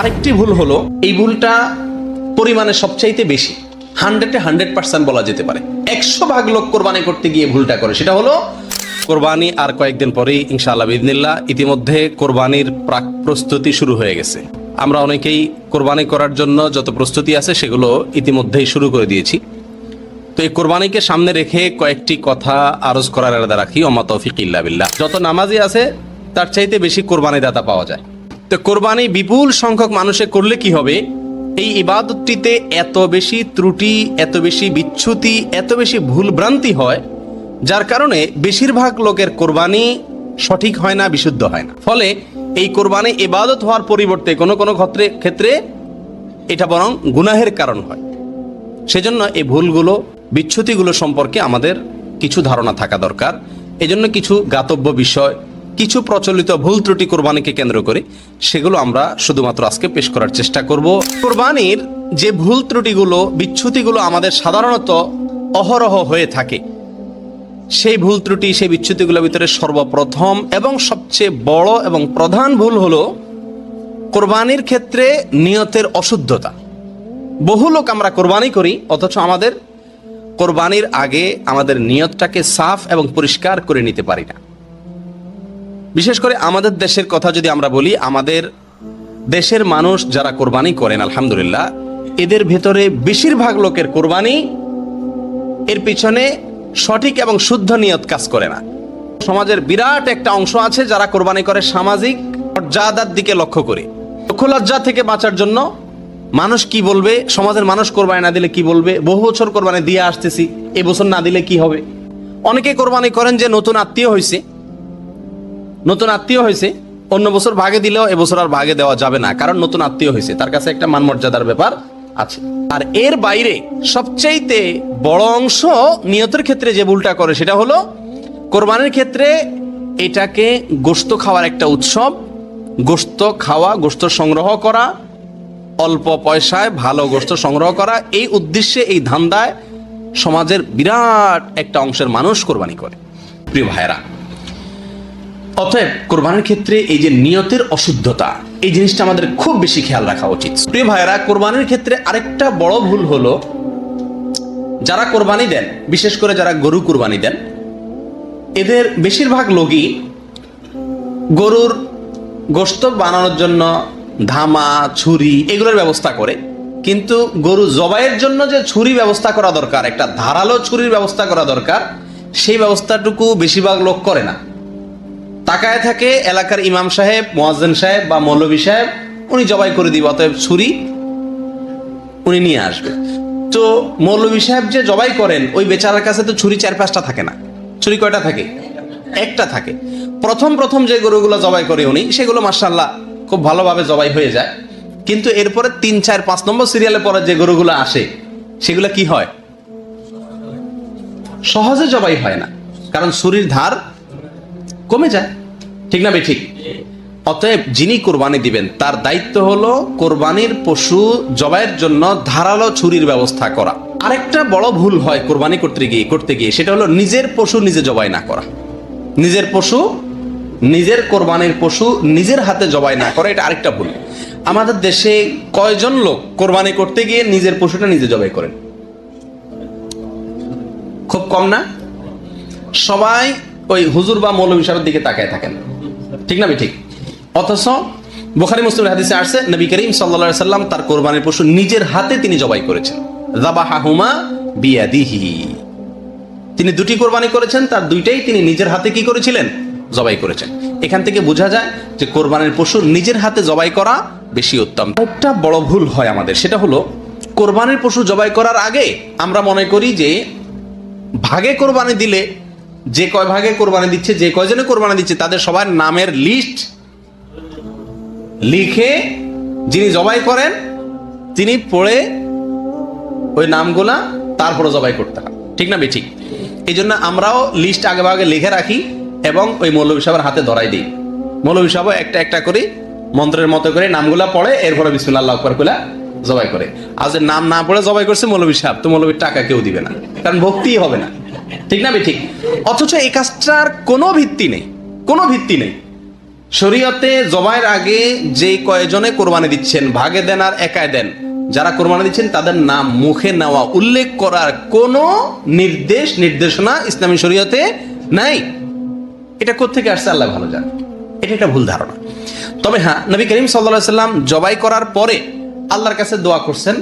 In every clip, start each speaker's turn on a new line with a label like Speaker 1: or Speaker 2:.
Speaker 1: আরেকটি ভুল হলো, এই ভুলটা পরিমাণে সবচাইতে বেশি। হান্ড্রেডে হান্ড্রেড পার্সেন্ট বলা যেতে পারে। একশো ভাগ লোক কোরবানি করতে গিয়ে ভুলটা করে, সেটা হলো কোরবানি আর কয়েকদিন পরেই ইনশাআল্লাহ বিদিনিল্লাহ ইতিমধ্যে কোরবানির প্রাক প্রস্তুতি শুরু হয়ে গেছে। আমরা অনেকেই কোরবানি করার জন্য যত প্রস্তুতি আছে সেগুলো ইতিমধ্যেই শুরু করে দিয়েছি। তো এই কোরবানিকে সামনে রেখে কয়েকটি কথা আরজ করার আলাদা রাখি, ওমা তৌফিক ইল্লা বিল্লাহ। যত নামাজি আছে, তার চাইতে বেশি কোরবানি দাতা পাওয়া যায়। তো কোরবানি বিপুল সংখ্যক মানুষে করলে কি হবে? এই ইবাদতটিতে এত বেশি ত্রুটি, এত বেশি বিচ্যুতি এত বেশি ভুল ভ্রান্তি হয়, যার কারণে বেশিরভাগ লোকের কোরবানি সঠিক হয় না, বিশুদ্ধ হয় না। ফলে এই কোরবানি ইবাদত হওয়ার পরিবর্তে কোনো কোনো ক্ষেত্রে ক্ষেত্রে এটা বরং গুনাহের কারণ হয়। সেজন্য এই ভুলগুলো বিচ্যুতিগুলো সম্পর্কে আমাদের কিছু ধারণা থাকা দরকার। এজন্য কিছু গাতব্য বিষয় কিছু প্রচলিত ভুল ত্রুটি কোরবানিকে কেন্দ্র করে সেগুলো আমরা শুধুমাত্র আজকে পেশ করার চেষ্টা করব। কোরবানির যে ভুল ত্রুটিগুলো বিচ্যুতিগুলো আমাদের সাধারণত অহরহ হয়ে থাকে, সেই ভুল ত্রুটি, সেই বিচ্যুতিগুলোর ভিতরে সর্বপ্রথম এবং সবচেয়ে বড় এবং প্রধান ভুল হলো কোরবানির ক্ষেত্রে নিয়তের অশুদ্ধতা। বহু লোক আমরা কোরবানি করি, অথচ আমাদের কোরবানির আগে আমাদের নিয়তটাকে সাফ এবং পরিষ্কার করে নিতে পারি না। বিশেষ করে আমাদের দেশের কথা যদি আমরা বলি, আমাদের দেশের মানুষ যারা কোরবানি করেন, আলহামদুলিল্লাহ, এদের ভেতরে বেশিরভাগ লোকের কোরবানি এর পিছনে সঠিক এবং শুদ্ধ নিয়ত কাজ করে না। সমাজের বিরাট একটা অংশ আছে যারা কোরবানি করে সামাজিক মর্যাদার দিকে লক্ষ্য করে। লজ্জা থেকে বাঁচার জন্য মানুষ কি বলবে, সমাজের মানুষ কোরবানি না দিলে কি বলবে, বহু বছর কোরবানি দিয়ে আসতেছি, এ বছর না দিলে কি হবে? অনেকে কোরবানি করেন যে নতুন আত্মীয় হয়েছে নতুন আত্মীয় হয়েছে, অন্য বছর ভাগে দিলেও এবছর আর ভাগে দেওয়া যাবে না, কারণ নতুন আত্মীয় হয়েছে। তার কাছে একটা মান মর্যাদার ব্যাপার আছে। আর এর বাইরে সবচাইতে বড় অংশ নিয়তের ক্ষেত্রে যে ভুলটা করে, সেটা হলো কোরবানির ক্ষেত্রে এটাকে গোস্ত খাওয়ার একটা উৎসব। গোস্ত খাওয়া, গোস্ত সংগ্রহ করা, অল্প পয়সায় ভালো গোস্ত সংগ্রহ করা, এই উদ্দেশ্যে, এই ধান্দায় সমাজের বিরাট একটা অংশের মানুষ কোরবানি করে। প্রিয় ভাইরা অতএব কোরবানির ক্ষেত্রে এই যে নিয়তের অশুদ্ধতা, এই জিনিসটা আমাদের খুব বেশি খেয়াল রাখা উচিত। প্রিয় ভাইরা কোরবানির ক্ষেত্রে আরেকটা বড় ভুল হলো, যারা কোরবানি দেন, বিশেষ করে যারা গরু কোরবানি দেন, এদের বেশিরভাগ লোকই গরুর গোস্ত বানানোর জন্য ধামা, ছুরি এগুলোর ব্যবস্থা করে। কিন্তু গরু জবাইয়ের জন্য যে ছুরি ব্যবস্থা করা দরকার, একটা ধারালো ছুরির ব্যবস্থা করা দরকার, সেই ব্যবস্থাটুকু বেশিরভাগ লোক করে না। তাকায় থাকে এলাকার ইমাম সাহেব, মোয়াজ্জেন সাহেব বা মৌলভী সাহেব, উনি জবাই করে দিবে, অতএব ছুরি উনি নিয়ে আসবে। তো মৌলভী সাহেব যে জবাই করেন, ওই বেচারার কাছে তো ছুরি চার পাঁচটা থাকে না। ছুরি কয়টা থাকে? একটা থাকে। প্রথম প্রথম যে গরুগুলো জবাই করে উনি, সেগুলো মার্শাল্লাহ খুব ভালোভাবে জবাই হয়ে যায়। কিন্তু এরপরে তিন, চার, পাঁচ নম্বর সিরিয়ালে পরে যে গরুগুলো আসে, সেগুলো কি হয়? সহজে জবাই হয় না। কারণ ছুরির ধার কমে যায়। ঠিক না ঠিক অতএব যিনি কোরবানি দিবেন, তার দায়িত্ব হলো কোরবানির পশু জবাইয়ের জন্য ধারালো ছুরির ব্যবস্থা করা। আরেকটা বড় ভুল হয় কোরবানি করতে গিয়ে করতে গিয়ে, সেটা হলো নিজের পশু নিজে জবাই না করা। নিজের পশু, নিজের কোরবানির পশু নিজের হাতে জবাই না করা, এটা আরেকটা ভুল। আমাদের দেশে কয়জন লোক কোরবানি করতে গিয়ে নিজের পশুটা নিজে জবাই করেন? খুব কম না? সবাই ওই হুজুর বা মৌলভী সাহেবের দিকে তাকায় থাকেন। ঠিক না ঠিক অথচ বোখারি মুসলিম হাদিসে আসছে, নবী করিম সাল্লা সাল্লাম তার কোরবানির পশু নিজের হাতে তিনি জবাই করেছেন। তিনি দুটি কোরবানি করেছেন, তার দুইটাই তিনি নিজের হাতে কি করেছিলেন? জবাই করেছেন। এখান থেকে বোঝা যায় যে কোরবানির পশু নিজের হাতে জবাই করা বেশি উত্তম। একটা বড় ভুল হয় আমাদের, সেটা হলো কোরবানির পশু জবাই করার আগে আমরা মনে করি যে ভাগে কোরবানি দিলে যে কয় ভাগে কোরবানি দিচ্ছে, যে কয়জনে কোরবানি দিচ্ছে, তাদের সবার নামের লিস্ট লিখে যিনি জবাই করেন, তিনি পড়ে ওই নামগুলা তারপরে জবাই করতে হয়। ঠিক না বেঠিক? এই জন্য আমরাও লিস্ট আগে ভাগে লিখে রাখি এবং ওই মৌলভী সাহেবের হাতে ধরাই দিই। মৌলভী সাহেব একটা একটা করে, মন্ত্রের মতো করে নামগুলা পড়ে, এরপরে বিসমুল্লাহ আকবর কুলা জবাই করে। যে নাম না পড়ে জবাই করছে মৌলভী সাহেব, তো মৌলভীর টাকা কেউ দিবে না, কারণ ভক্তিই হবে না। ঠিক না ঠিক অথচ এই কাজটার কোনো ভিত্তি নেই, কোনো ভিত্তি নেই। শরীয়তে জবাইয়ের আগে যে কয়জনে কোরবানি দিচ্ছেন, ভাগে দেন আর একায় দেন, যারা কোরবানি দিচ্ছেন তাদের নাম মুখে নেওয়া, উল্লেখ করার কোনো নির্দেশ, নির্দেশনা ইসলামী শরীয়তে নাই। এটা কোত্থেকে আসছে? আল্লাহ ভালো জানে। এটা একটা ভুল ধারণা। তবে হ্যাঁ নবী করিম সাল্লা সাল্লাম জবাই করার পরে আল্লাহর কাছে দোয়া করছেন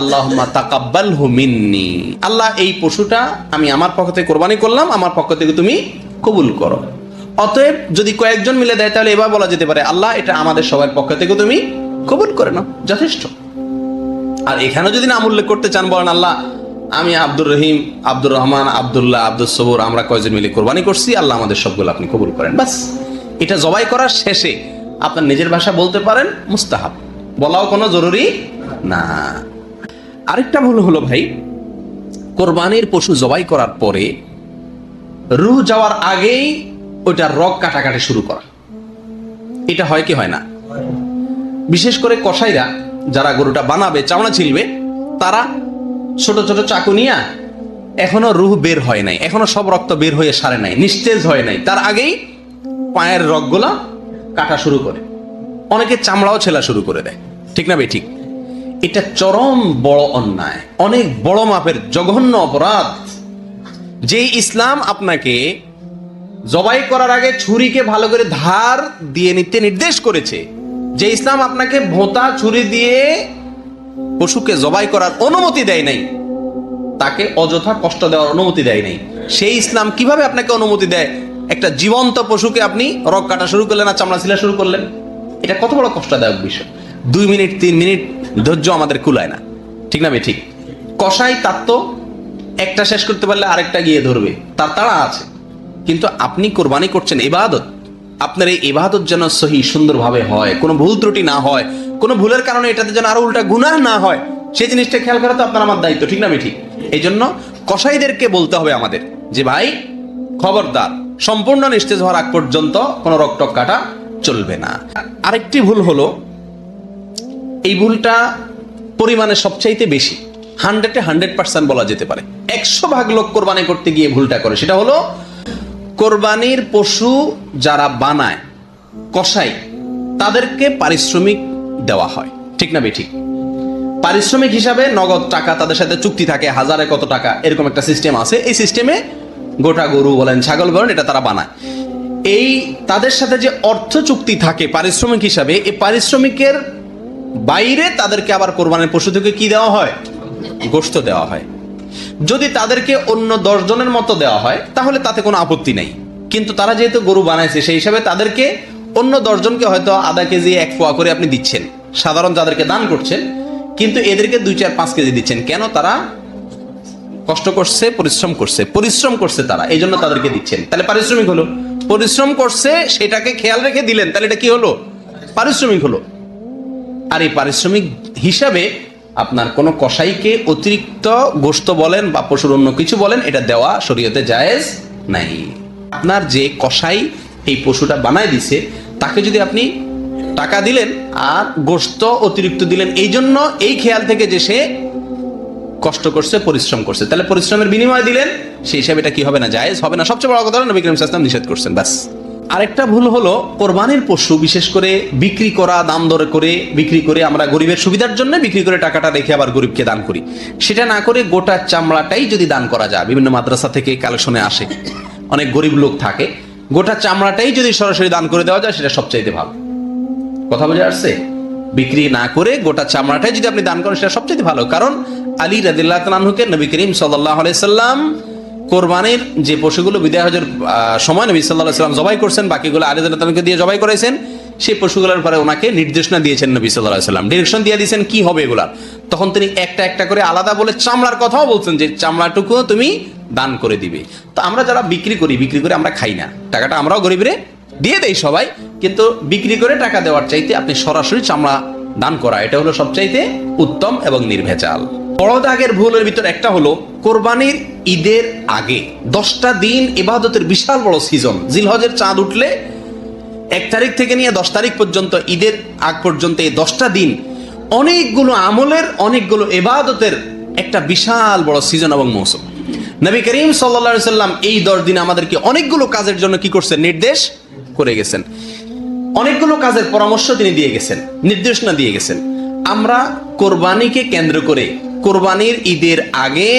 Speaker 1: আল্লাহ তাকাব্বাল মিন্নি। আল্লাহ এই পশুটা আমি আমার পক্ষ থেকে কোরবানি করলাম, আমার পক্ষ থেকে তুমি কবুল করো। অতএব যদি কয়েকজন মিলে দেয়, তাহলে এবার বলা যেতে পারে, আল্লাহ এটা আমাদের সবার পক্ষ থেকে তুমি কবুল করে নাও, যথেষ্ট। আর এখানে যদি নাম উল্লেখ করতে চান, বলেন, আল্লাহ, আমি আব্দুর রহিম, আব্দুর রহমান, আবদুল্লাহ আব্দুল সবুর, আমরা কয়জন মিলে কোরবানি করছি, আল্লাহ আমাদের সবগুলো আপনি কবুল করেন বাস এটা জবাই করার শেষে আপনার নিজের ভাষা বলতে পারেন, মুস্তাহাব। বলাও কোনো জরুরি না। আরেকটা ভুল হলো ভাই, কোরবানির পশু জবাই করার পরে রুহ যাওয়ার আগেই ওইটার রগ কাটাকাটি শুরু করা। এটা হয় কি হয় না? বিশেষ করে কসাইরা, যারা গরুটা বানাবে, চামড়া ছিলবে, তারা ছোট ছোট চাকু নিয়ে এখনও রুহ বের হয় নাই, এখনও সব রক্ত বের হয়ে সারে নাই, নিস্তেজ হয় নাই। তার আগেই পায়ের রগগুলা কাটা শুরু করে। অনেকে চামড়াও ছেলা শুরু করে দেয়। ঠিক না বে ঠিক। এটা চরম বড় অন্যায়, অনেক বড় মাপের জঘন্য অপরাধ। যে ইসলাম আপনাকে জবাই করার আগে ছুরিকে ভালো করে ধার দিয়ে নিতে নির্দেশ করেছে, যে ইসলাম আপনাকে ভোঁতা, ছুরি দিয়ে পশুকে জবাই করার অনুমতি দেয় নাই, তাকে অযথা কষ্ট দেওয়ার অনুমতি দেয় নাই। সেই ইসলাম কীভাবে আপনাকে অনুমতি দেয়? একটা জীবন্ত পশুকে আপনি রক কাটা শুরু করলেন আর চামড়া ছিলা শুরু করলেন। এটা কত বড় কষ্টদায়ক বিষয়। দুই মিনিট, তিন মিনিট ধৈর্য আমাদের কুলায় না। ঠিক না ঠিক কষাই তার তো একটা শেষ করতে পারলে আরেকটা গিয়ে ধরবে। তার তাড়া আছে। কিন্তু আপনি কোরবানি করছেন ইবাদত আপনার এই ইবাদত যেন সহি সুন্দরভাবে হয়, কোনো ভুল ত্রুটি না হয়, কোনো ভুলের কারণে এটাতে যেন আরও উল্টা গুনাহ না হয়, সেই জিনিসটা খেয়াল করা তো আপনার আমার দায়িত্ব, ঠিক না ঠিক এই জন্য কসাইদেরকে বলতে হবে আমাদের যে, ভাই, খবরদার, সম্পূর্ণ নিস্তেজ হওয়ার আগ পর্যন্ত কোনো রক্তক কাটা চলবে না। আরেকটি ভুল হলো এই ভুলটা পরিমাণে সবচাইতে বেশি। হান্ড্রেডে হান্ড্রেড পার্সেন্ট বলা যেতে পারে। একশো ভাগ লোক কোরবানি করতে গিয়ে ভুলটা করে। সেটা হলো, কোরবানির পশু যারা বানায় কষাই তাদেরকে পারিশ্রমিক দেওয়া হয়। ঠিক না বেঠিক? পারিশ্রমিক হিসাবে নগদ টাকা তাদের সাথে চুক্তি থাকে, হাজারে কত টাকা, এরকম একটা সিস্টেম আছে। এই সিস্টেমে গোটা গরু বলেন, ছাগল বলেন, এটা তারা বানায়। এই তাদের সাথে যে অর্থ চুক্তি থাকে পারিশ্রমিক হিসাবে, এই পারিশ্রমিকের বাইরে তাদেরকে আবার কোরবানির পশু থেকে কি দেওয়া হয়? গোশত দেওয়া হয়। যদি তাদেরকে অন্য দশ জনের মতো দেওয়া হয়, তাহলে তাতে কোনো আপত্তি নেই। কিন্তু তারা যেহেতু গরু বানাইছে, সেই হিসাবে তাদেরকে অন্য দশজনকে হয়তো আধা কেজি, এক পোয়া করে আপনি দিচ্ছেন। সাধারণ যাদেরকে দান করছেন, কিন্তু এদেরকে দুই চার পাঁচ কেজি দিচ্ছেন। কেন তারা কষ্ট করছে, পরিশ্রম করছে? পরিশ্রম করছে তারা, এই জন্য তাদেরকে দিচ্ছেন। তাহলে পারিশ্রমিক হলো। পরিশ্রম করছে, সেটাকে খেয়াল রেখে দিলেন, তাহলে এটা কি হলো? পারিশ্রমিক হলো। আর এই পারিশ্রমিক হিসাবে আপনার কোনো কসাইকে অতিরিক্ত গোস্ত বলেন বা পশুর অন্য কিছু বলেন, এটা দেওয়া শরীয়তে জায়েজ নাই। আপনার যে কসাই এই পশুটা বানায় দিছে, তাকে যদি আপনি টাকা দিলেন আর গোস্ত অতিরিক্ত দিলেন, এই জন্য এই খেয়াল থেকে যে সে কষ্ট করছে, পরিশ্রম করছে। তাহলে পরিশ্রমের বিনিময় দিলেন, সেই হিসাবে এটা কি হবে না? জায়েজ হবে না। সবচেয়ে বড় কথা নবী সাল্লাল্লাহু নিষেধ করছেন, ব্যাস। আরেকটা ভুল হলো কোরবানির পশু বিশেষ করে বিক্রি করা, দাম দরে করে বিক্রি করে আমরা গরিবের সুবিধার জন্য বিক্রি করে টাকাটা রেখে আবার গরিবকে দান করি। সেটা না করে গোটা চামড়াটাই যদি দান করা যায়, বিভিন্ন মাদ্রাসা থেকে কালেকশনে আসে, অনেক গরিব লোক থাকে, গোটা চামড়াটাই যদি সরাসরি দান করে দেওয়া যায়, সেটা সবচাইতে ভালো। কথা বোঝা আসছে? বিক্রি না করে গোটা চামড়াটাই যদি আপনি দান করেন, সেটা সবচেয়ে ভালো। কারণ আলী রাদিল্লাহ তালাহুকে নবী করিম সাল্লাহ সাল্লাম কোরবানির যে পশুগুলো বিদায় হজের সময় নবী সাল্লাহ সাল্লাম জবাই করছেন, বাকিগুলো আলী দিয়ে জবাই করেছেন, সেই পশুগুলোর পরে ওনাকে নির্দেশনা দিয়েছেন নবী সাল্লাহ সাল্লাম। ডিরেকশন দিয়ে দিয়েছেন কি হবে এগুলার। তখন তিনি একটা একটা করে আলাদা বলে চামড়ার কথাও বলছেন যে চামড়াটুকু তুমি দান করে দিবে। তো আমরা যারা বিক্রি করি, বিক্রি করে আমরা খাই না। টাকাটা আমরাও গরিবরে দিয়ে দেই সবাই, কিন্তু বিক্রি করে টাকা দেওয়ার চাইতে আপনি সরাসরি চামড়া দান করা, এটা হলো সবচাইতে উত্তম এবং নির্ভেজাল। বড় দাগের ভুলের ভিতর একটা হলো কোরবানির ঈদের আগে। দশটা দিন ইবাদতের বিশাল বড় সিজন জিলহজের চাঁদ উঠলে এক তারিখ থেকে নিয়ে দশ তারিখ পর্যন্ত ঈদের আগ পর্যন্ত এই দশটা দিন অনেকগুলো আমলের, অনেকগুলো এবাদতের একটা বিশাল বড় সিজন এবং মৌসুম। নবী করিম সাল্লা সাল্লাম এই দশ দিন আমাদেরকে অনেকগুলো কাজের জন্য কি করছেন? নির্দেশ করে গেছেন। অনেকগুলো কাজের পরামর্শ তিনি দিয়ে গেছেন, নির্দেশনা দিয়ে গেছেন। আমরা কোরবানিকে কেন্দ্র করে কোরবানির ঈদের আগে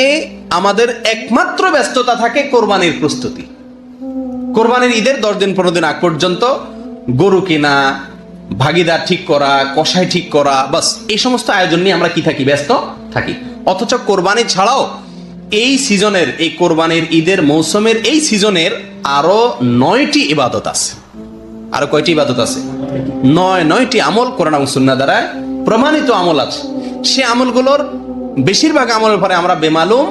Speaker 1: আমাদের একমাত্র ব্যস্ততা থাকে কোরবানির প্রস্তুতি। কোরবানির ঈদের দশ দিন পনেরো দিন আগ পর্যন্ত গরু কেনা, ভাগিদার ঠিক করা কষাই ঠিক করা, বাস এই সমস্ত আয়োজন নিয়ে আমরা কি থাকি? ব্যস্ত থাকি। অথচ কোরবানি ছাড়াও এই সিজনের, এই কোরবানির ঈদের মৌসুমের এই সিজনের আরও নয়টি ইবাদত আছে। আরও কয়টি ইবাদত আছে? নয়, নয়টি আমল কোরআন এবং সুন্নাহ দ্বারা প্রমাণিত আমল আছে। সে আমলগুলোর বেশিরভাগ আমলের পরে আমরা বেমালুম,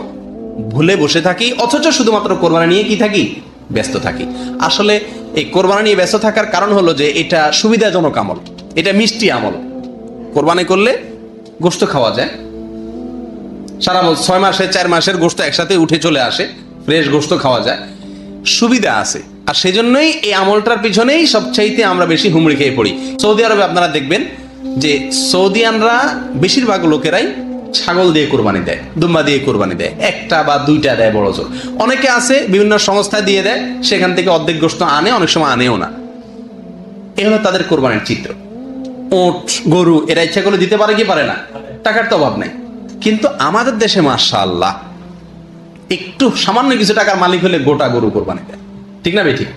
Speaker 1: ভুলে বসে থাকি, অথচ শুধুমাত্র কোরবানি নিয়ে কি থাকি? ব্যস্ত থাকি। আসলে এই কোরবানি নিয়ে ব্যস্ত থাকার কারণ হলো যে এটা সুবিধাজনক আমল। এটা মিষ্টি আমল। কোরবানি করলে গোস্ত খাওয়া যায়। সারা ছয় মাসে, চার মাসের গোস্ত একসাথে উঠে চলে আসে, ফ্রেশ গোস্ত খাওয়া যায়। সুবিধা আছে। আর সেই জন্যই এই আমলটার পিছনেই সবচাইতে আমরা বেশি হুমড়ি খেয়ে পড়ি। সৌদি আরবে আপনারা দেখবেন যে সৌদিয়ানরা বেশিরভাগ লোকেরাই ছাগল দিয়ে কোরবানি দেয়, দুম্বা দিয়ে কোরবানি দেয়, একটা বা দুইটা দেয় বড় জোর। অনেকে আছে, বিভিন্ন সংস্থা দিয়ে দেয়, সেখান থেকে অর্ধেক গোস্ত আনে, অনেক সময় আনেও না। এ হলো তাদের কোরবানির চিত্র। ওট, গরু, এরা ইচ্ছা করলে দিতে পারে কি পারে না? টাকার তো অভাব নেই। কিন্তু আমাদের দেশে, মাশাআল্লাহ, একটু সামান্য কিছু টাকার মালিক হলে গোটা গরু কোরবানি দেয়। ঠিক না ঠিক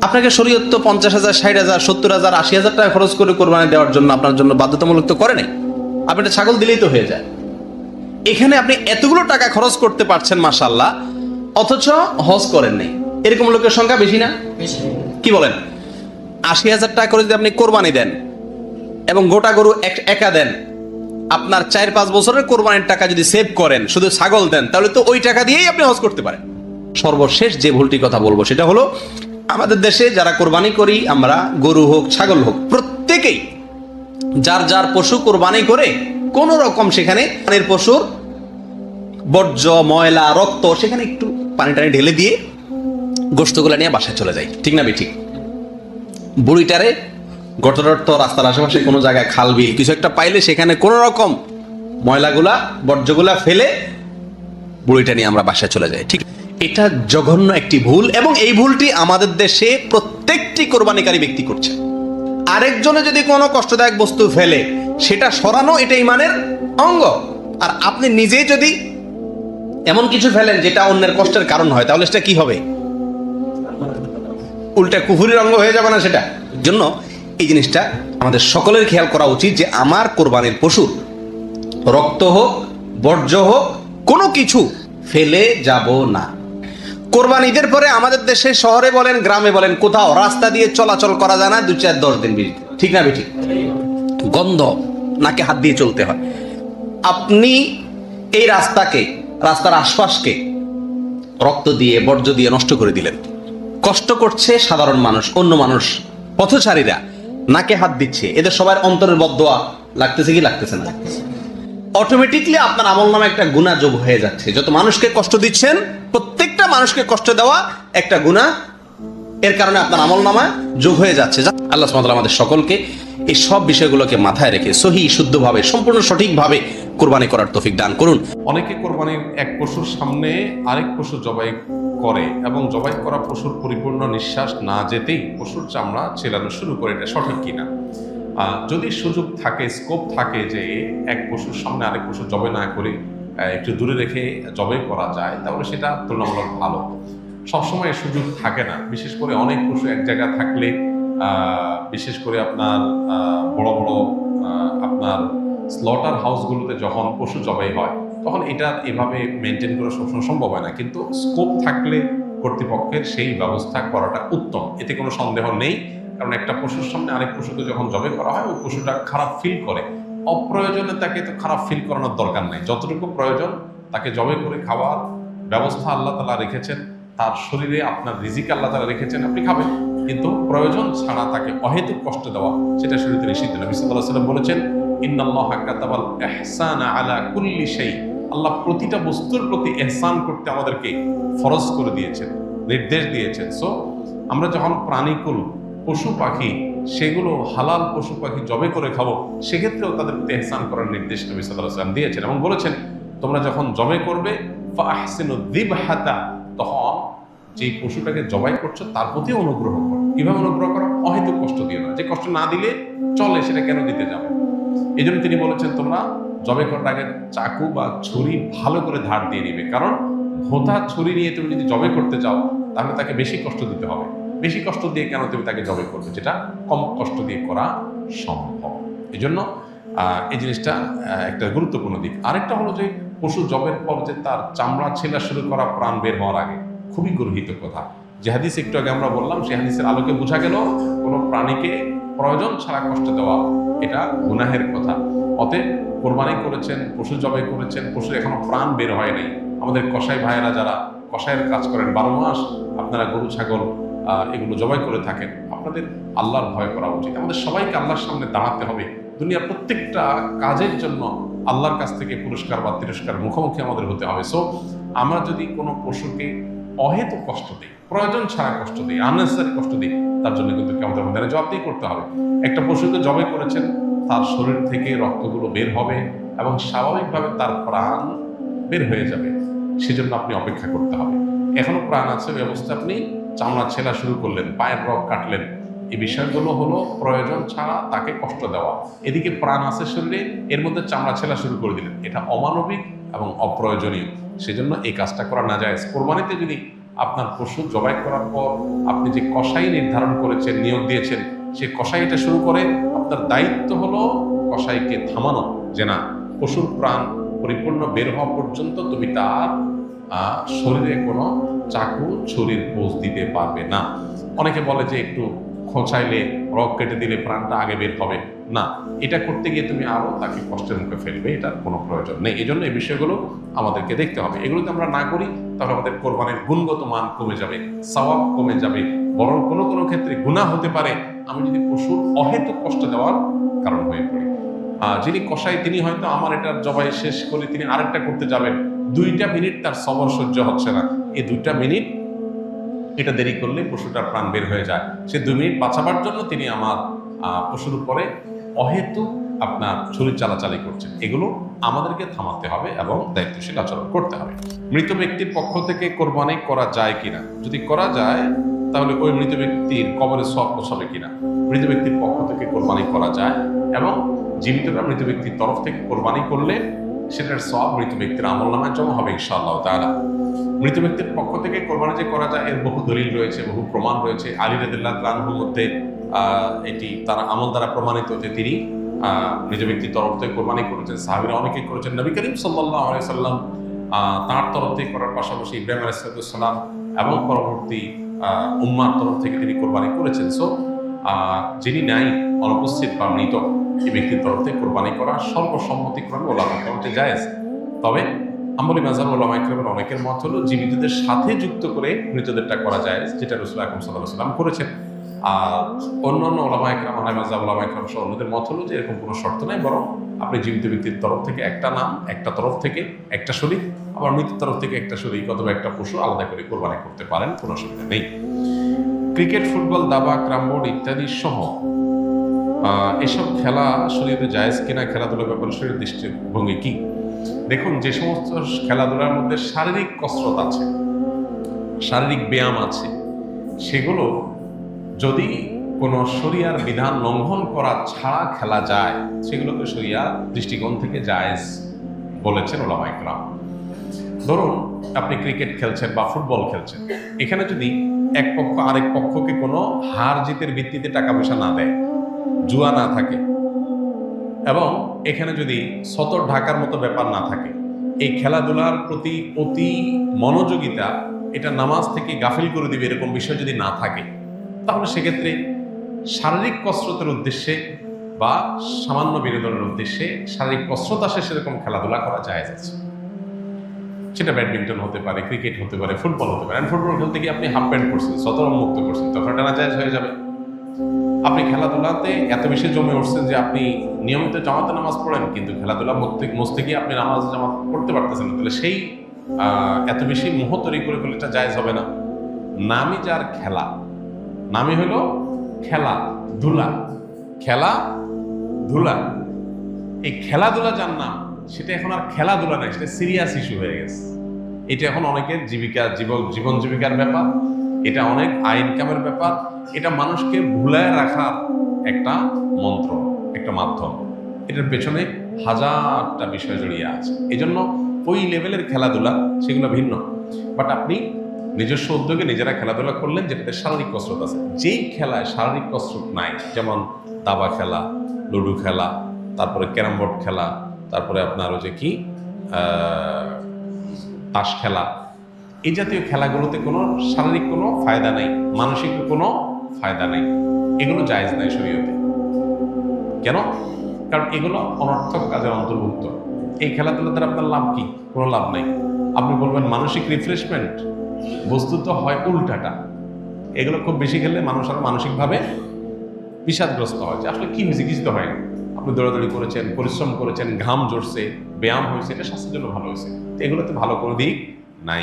Speaker 1: আপনাকে শরীয়ত পঞ্চাশ হাজার, ষাট হাজার, সত্তর হাজার, আশি হাজার টাকা খরচ করে কোরবানি দেওয়ার জন্য আপনার জন্য বাধ্যতামূলক তো করে নাই। আপনি একটা ছাগল দিলেই তো হয়ে যায়। এখানে আপনি এতগুলো টাকা খরচ করতে পারছেন মাশাল্লাহ অথচ হজ করেন নাই। এরকম লোকের সংখ্যা বেশি না? কি বলেন? আশি হাজার টাকা করে যদি আপনি কোরবানি দেন এবং গোটা গরু এক- একা দেন আপনার চার পাঁচ বছরের কোরবানির টাকা যদি সেভ করেন শুধু ছাগল দেন তাহলে তো ওই টাকা দিয়েই আপনি হজ করতে পারেন। সর্বশেষ যে ভুলটি কথা বলব সেটা হলো আমাদের দেশে যারা কোরবানি করি আমরা গরু হোক ছাগল হোক প্রত্যেকেই যার যার পশু কোরবানি করে, কোন রকম সেখানে পশুর বর্জ্য, ময়লা, রক্ত, সেখানে একটু পানি টানি ঢেলে দিয়ে গোস্তগুলা নিয়ে বাসায় চলে যায়। ঠিক না ঠিক বুড়িটারে গটরট রাস্তার আশেপাশে কোনো জায়গায় খাল বিল কিছু একটা পাইলে সেখানে কোনো রকম ময়লাগুলা, বর্জ্যগুলা ফেলে বুড়িটা নিয়ে আমরা বাসায় চলে যাই। ঠিক, এটা জঘন্য একটি ভুল এবং এই ভুলটি আমাদের দেশে প্রত্যেকটি কোরবানিকারী ব্যক্তি করছে। আরেকজনে যদি কোনো কষ্টদায়ক বস্তু ফেলে, সেটা সরানো এটা ইমানের অঙ্গ। আর আপনি নিজেই যদি এমন কিছু ফেলেন যেটা অন্যের কষ্টের কারণ হয়, তাহলে সেটা কি হবে? উল্টা কুফুরির অঙ্গ হয়ে যাবে না সেটা। জন্য এই জিনিসটা আমাদের সকলের খেয়াল করা উচিত যে আমার কোরবানির পশুর রক্ত হোক, বর্জ্য হোক, কোনো কিছু ফেলে যাব না। কোরবান ঈদের পরে আমাদের দেশে শহরে বলেন গ্রামে বলেন কোথাও রাস্তা দিয়ে চলাচল করা যায় না দু চার দশ দিন বিরতি। ঠিক না বেঠিক? গন্ধ নাকে হাত দিয়ে চলতে হয়। আপনি এই রাস্তাকে রাস্তার আশপাশকে রক্ত দিয়ে বর্জ্য দিয়ে নষ্ট করে দিলেন। কষ্ট করছে সাধারণ মানুষ অন্য মানুষ পথচারীরা। নাকে হাত দিচ্ছে এদের সবার অন্তরের বদোয়া লাগতেছে কি লাগতেছে না? অটোমেটিকলি আপনার আমল নামে একটা গুণা যোগ হয়ে যাচ্ছে। যত মানুষকে কষ্ট দিচ্ছেন প্রত্যেকটা মানুষকে কষ্ট দেওয়া একটা গুণা এর কারণে আপনার আমল নামায় যোগ হয়ে যাচ্ছে। আল্লাহ সুবহানাহু আমাদের সকলকে এই সব বিষয়গুলোকে মাথায় রেখে সহি, শুদ্ধভাবে, সম্পূর্ণ সঠিকভাবে কোরবানি করার তৌফিক দান করুন।
Speaker 2: অনেকে কোরবানির এক পশুর সামনে আরেক পশু জবাই করে এবং জবাই করা পশুর পরিপূর্ণ নিঃশ্বাস না যেতেই পশুর চামড়া ছেলানো শুরু করে, এটা সঠিক কিনা? যদি সুযোগ থাকে স্কোপ থাকে যে এক পশুর সামনে আরেক পশু জবাই না করে একটু দূরে রেখে জবাই করা যায়, তাহলে সেটা তুলনামূলক ভালো। সবসময় সুযোগ থাকে না। বিশেষ করে অনেক পশু এক জায়গায় থাকলে বিশেষ করে আপনার বড় বড় আপনার স্লটার হাউসগুলোতে যখন পশু জবাই হয়, তখন এটা এভাবে মেনটেন করা সবসময় সম্ভব হয় না। কিন্তু স্কোপ থাকলে কর্তৃপক্ষের সেই ব্যবস্থা করাটা উত্তম। এতে কোনো সন্দেহ নেই। কারণ একটা পশুর সামনে আরেক পশুকে যখন জবাই করা হয়, ওই পশুটা খারাপ ফিল করে। অপ্রয়োজনে তাকে তো খারাপ ফিল করানোর দরকার নেই। যতটুকু প্রয়োজন, তাকে জবে করে খাওয়ার ব্যবস্থা আল্লাহ তালা রেখেছেন। তার শরীরে আপনার রিজিক আল্লাহ তালা রেখেছেন, আপনি খাবেন। কিন্তু প্রয়োজন ছাড়া তাকে অহেতুক কষ্ট দেওয়া, সেটা শরীরে নিষিদ্ধ। নবী আলাইহি সাল্লাম বলেছেন, ইন্নাল্লাহা ইহসানা আলা কুল্লি শাই আল্লাহ প্রতিটা বস্তুর প্রতি এহসান করতে আমাদেরকে ফরজ করে দিয়েছেন, নির্দেশ দিয়েছেন। সো আমরা যখন প্রাণীকুল, পশু পাখি সেগুলো হালাল পশু পাখি জবে করে খাব, সেক্ষেত্রেও তাদের প্রতি এহসান করার নির্দেশ নবী সাল্লাম দিয়েছেন এবং বলেছেন, তোমরা যখন জবে করবে দিবহাতা তখন যেই পশুটাকে জবাই করছ, তার প্রতি অনুগ্রহ করো। কীভাবে অনুগ্রহ করো? অহেতুক কষ্ট দিও না। যে কষ্ট না দিলে চলে, সেটা কেন দিতে যাবে এই জন্য তিনি বলেছেন, তোমরা জবে করার আগে চাকু বা ছুরি ভালো করে ধার দিয়ে নিবে। কারণ ভোঁতা, ছুরি নিয়ে তুমি যদি জবে করতে যাও, তাহলে তাকে বেশি কষ্ট দিতে হবে। বেশি কষ্ট দিয়ে কেন তুমি তাকে জবে করবে? যেটা কম কষ্ট দিয়ে করা সম্ভব। এই জন্য এই জিনিসটা একটা গুরুত্বপূর্ণ দিক। আরেকটা হলো যে, পশু জবের পর যে তার চামড়া ছেলা শুরু করা, প্রাণ বের হওয়ার আগে, খুবই গর্হিত কথা। যে হাদিস একটু আগে আমরা বললাম সেই হাদিসের আলোকে বোঝা গেল, কোনো প্রাণীকে প্রয়োজন ছাড়া কষ্ট দেওয়া, এটা গুনাহের কথা। অতএব, কোরবানি করেছেন, পশু জবাই করেছেন, পশুর এখনও প্রাণ বের হয় নাই। আমাদের কসাই ভাইয়েরা যারা কসাইয়ের কাজ করেন, বারো মাস আপনারা গরু, ছাগল এগুলো জবাই করে থাকেন। আপনাদের আল্লাহর ভয় করা উচিত। আমাদের সবাইকে আল্লাহর সামনে দাঁড়াতে হবে। দুনিয়ার প্রত্যেকটা কাজের জন্য আল্লাহর কাছ থেকে পুরস্কার বা তিরস্কার মুখোমুখি আমাদের হতে হবে। সো আমরা যদি কোনো পশুকে অহেতু কষ্ট দিই, প্রয়োজন ছাড়া কষ্ট দিই আননেসারি কষ্ট দিই, তার জন্য কিন্তু আমাদের মধ্যে জবাবদিহি করতে হবে। একটা পশুকে জবাই করেছেন, তার শরীর থেকে রক্তগুলো বের হবে এবং স্বাভাবিকভাবে তার প্রাণ বের হয়ে যাবে। সেজন্য আপনি অপেক্ষা করতে হবে। এখনও প্রাণ আছে, ওই আপনি চামড়া ছেলা শুরু করলেন, পায়ের রক কাটলেন। এই বিষয়গুলো হলো প্রয়োজন ছাড়া তাকে কষ্ট দেওয়া। এদিকে প্রাণ আছে শরীরে, এর মধ্যে চামড়া ছেলা শুরু করে দিলেন। এটা অমানবিক এবং অপ্রয়োজনীয়। সেজন্য এই কাজটা করা না যায় কোরবানিতে যদি আপনার পশু জবাই করার পর আপনি যে কষাই নির্ধারণ করেছেন, নিয়োগ দিয়েছেন, সে কষাই এটা শুরু করে আপনার দায়িত্ব হলো কষাইকে থামানো যে না, পশুর প্রাণ পরিপূর্ণ বের হওয়া পর্যন্ত তুমি তার শরীরে কোনো চাকু ছুরির পোষ দিতে পারবে না। অনেকে বলে যে একটু খোঁচাইলে রক কেটে দিলে প্রাণটা আগে বের হবে। না, এটা করতে গিয়ে তুমি আরও তাকে কষ্টের মুখে ফেলবে, এটার কোনো প্রয়োজন নেই। এই জন্য এই বিষয়গুলো আমাদেরকে দেখতে হবে। এগুলো যদি আমরা না করি, তাহলে আমাদের কোরবানির গুণগত মান কমে যাবে, সওয়াব কমে যাবে। বরং কোনো কোনো ক্ষেত্রে গুণা হতে পারে। আমি যদি পশুর অহেতুক কষ্ট দেওয়ার কারণ হয়ে পড়ি। যিনি কষাই তিনি হয়তো আমার এটার জবাই শেষ করে তিনি আরেকটা করতে যাবেন। দুইটা মিনিট তার সবর সহ্য হচ্ছে না। এই দুইটা মিনিট এটা দেরি করলে পশুটার প্রাণ বের হয়ে যায়। সে দুই মিনিট বাঁচাবার জন্য তিনি আমার পশুর উপরে অহেতু আপনার ছুরি চালাচালি করছেন। এগুলো আমাদেরকে থামাতে হবে এবং দায়িত্বশীল আচরণ করতে হবে। মৃত ব্যক্তির পক্ষ থেকে কোরবানি করা যায় কিনা? যদি করা যায়, তাহলে ওই মৃত ব্যক্তির কবরে সব পোষাবে কিনা? মৃত ব্যক্তির পক্ষ থেকে কোরবানি করা যায় এবং জীবিতরা মৃত ব্যক্তির তরফ থেকে কোরবানি করলে সেটার সব মৃত ব্যক্তির আমল নামায় জমা হবে ইনশাআল্লাহ তাআলা। মৃত ব্যক্তির পক্ষ থেকে কোরবানি যে করা যায়, এর বহু দলিল রয়েছে, বহু প্রমাণ রয়েছে। আলী রাদিল্লাহ তাআলার মধ্যে এটি তার আমল দ্বারা প্রমাণিত যে তিনি নিজ ব্যক্তির তরফ থেকে কোরবানি করেছেন। সাহাবিরা অনেকে করেছেন। নবী করিম সাল্লাহ সাল্লাম তার তরফ থেকে করার পাশাপাশি ইব্রাহিম আলাইসালাম এবং পরবর্তী উম্মার তরফ থেকে তিনি কোরবানি করেছেন। সো যিনি নাই, অনুপস্থিত বা মৃত এই ব্যক্তির তরফ থেকে কোরবানি করা সর্বসম্মতিক্রমে ওলামা কেমনটি জায়েজ। তবে আমলি মাজার ওলামা ইকরামের অনেকের মত হলো জীবিতদের সাথে যুক্ত করে মৃতদেরটা করা যায় যেটা রসুল আকরম সাল্লাহ সাল্লাম করেছেন। আর অন্যান্য ওলামা ইকরাম আলাই মাজাব ওলামা ইকরাম সহ অন্যদের মত হলো যে এরকম কোনো শর্ত নেই, বরং আপনি জীবিত ব্যক্তির তরফ থেকে একটা নাম, একটা তরফ থেকে একটা শরীর আবার মৃত্যুর তরফ থেকে একটা শরীর অথবা একটা পশু আলাদা করে কোরবানি করতে পারেন, কোনো অসুবিধা নেই। ক্রিকেট, ফুটবল, দাবা, ক্রামবোর্ড ইত্যাদি সহ এসব খেলা শরীরে জায়েজ কিনা খেলাধুলার ব্যাপারে শরীরের দৃষ্টিভঙ্গি কি? দেখুন, যে সমস্ত খেলাধুলার মধ্যে শারীরিক কসরত আছে, শারীরিক ব্যায়াম আছে, সেগুলো যদি কোনো শরিয়ার বিধান লঙ্ঘন করা ছাড়া খেলা যায়, সেগুলোকে শরিয়ার দৃষ্টিকোণ থেকে জায়েজ বলেছেন ওলামা ইকরাম। ধরুন, আপনি ক্রিকেট খেলছেন বা ফুটবল খেলছেন, এখানে যদি এক পক্ষ আরেক পক্ষকে কোনো হার জিতের ভিত্তিতে টাকা পয়সা না দেয় জুয়া না থাকে। এবং এখানে যদি সতর ঢাকার মতো ব্যাপার না থাকে, এই খেলাধুলার প্রতি অতি মনোযোগিতা, এটা নামাজ থেকে গাফিল করে দিবে এরকম বিষয় যদি না থাকে, তাহলে সেক্ষেত্রে শারীরিক কসরতের উদ্দেশ্যে বা সামান্য বিনোদনের উদ্দেশ্যে শারীরিক কসরত আসে সেরকম খেলাধুলা করা যায় আছে সেটা ব্যাডমিন্টন হতে পারে, ক্রিকেট হতে পারে, ফুটবল হতে পারে। ফুটবল খেলতে গিয়ে আপনি হাফ প্যান্ট করছেন সতরম মুক্ত করছেন, তখন এটা না হয়ে যাবে। আপনি খেলাধুলাতে এত বেশি জমে উঠছেন যে আপনি নিয়মিত জামাতে নামাজ পড়েন, কিন্তু খেলাধুলা মস্তে গিয়ে আপনি নামাজ জামাত পড়তে পারতেছেন না। তাহলে সেই এত বেশি মোহ তৈরি করে ফেলে এটা জায়েজ হবে না। নামই যার খেলা। নামই হলো খেলা, ধুলা। খেলা, ধুলা। এই খেলাধুলা যার নাম, সেটা এখন আর খেলাধুলা নাই, সেটা সিরিয়াস ইস্যু হয়ে গেছে। এটা এখন অনেকের জীবিকা, জীবন জীবন জীবিকার ব্যাপার। এটা অনেক আয় ইনকামের ব্যাপার। এটা মানুষকে ভুলায় রাখার একটা মন্ত্র, একটা মাধ্যম। এটার পেছনে হাজারটা বিষয় জড়িয়ে আছে। এজন্য ওই লেভেলের খেলাধুলা সেগুলো ভিন্ন। বাট আপনি নিজস্ব উদ্যোগে নিজেরা খেলাধুলা করলেন যেটাতে শারীরিক কসরত আছে। যেই খেলায় শারীরিক কসরত নাই, যেমন দাবা খেলা, লুডো খেলা, তারপরে ক্যারাম বোর্ড খেলা, তারপরে আপনার ওই যে কি তাস খেলা এই জাতীয় খেলাগুলোতে কোনো শারীরিক কোনো ফায়দা নেই, মানসিক কোনো ফায়দা নেই। এগুলো জায়েজ নাই শরীয়তে। কেন? কারণ এগুলো অনর্থক কাজের অন্তর্ভুক্ত। এই খেলাধুলা দ্বারা আপনার লাভ কি? কোনো লাভ নেই। আপনি বলবেন, মানসিক রিফ্রেশমেন্ট বস্তুত হয় উল্টাটা। এগুলো খুব বেশি খেললে মানুষ আরও মানসিকভাবে বিষাদগ্রস্ত হয় যে, আসলে কি হয়েছে? কিছু তো হয়নি। আপনি দৌড়াদৌড়ি করেছেন, পরিশ্রম করেছেন, ঘাম জড়ছে ব্যায়াম হয়েছে, এটা স্বাস্থ্যের জন্য ভালো হয়েছে। তো এগুলোতে ভালো কোনো দিক নাই।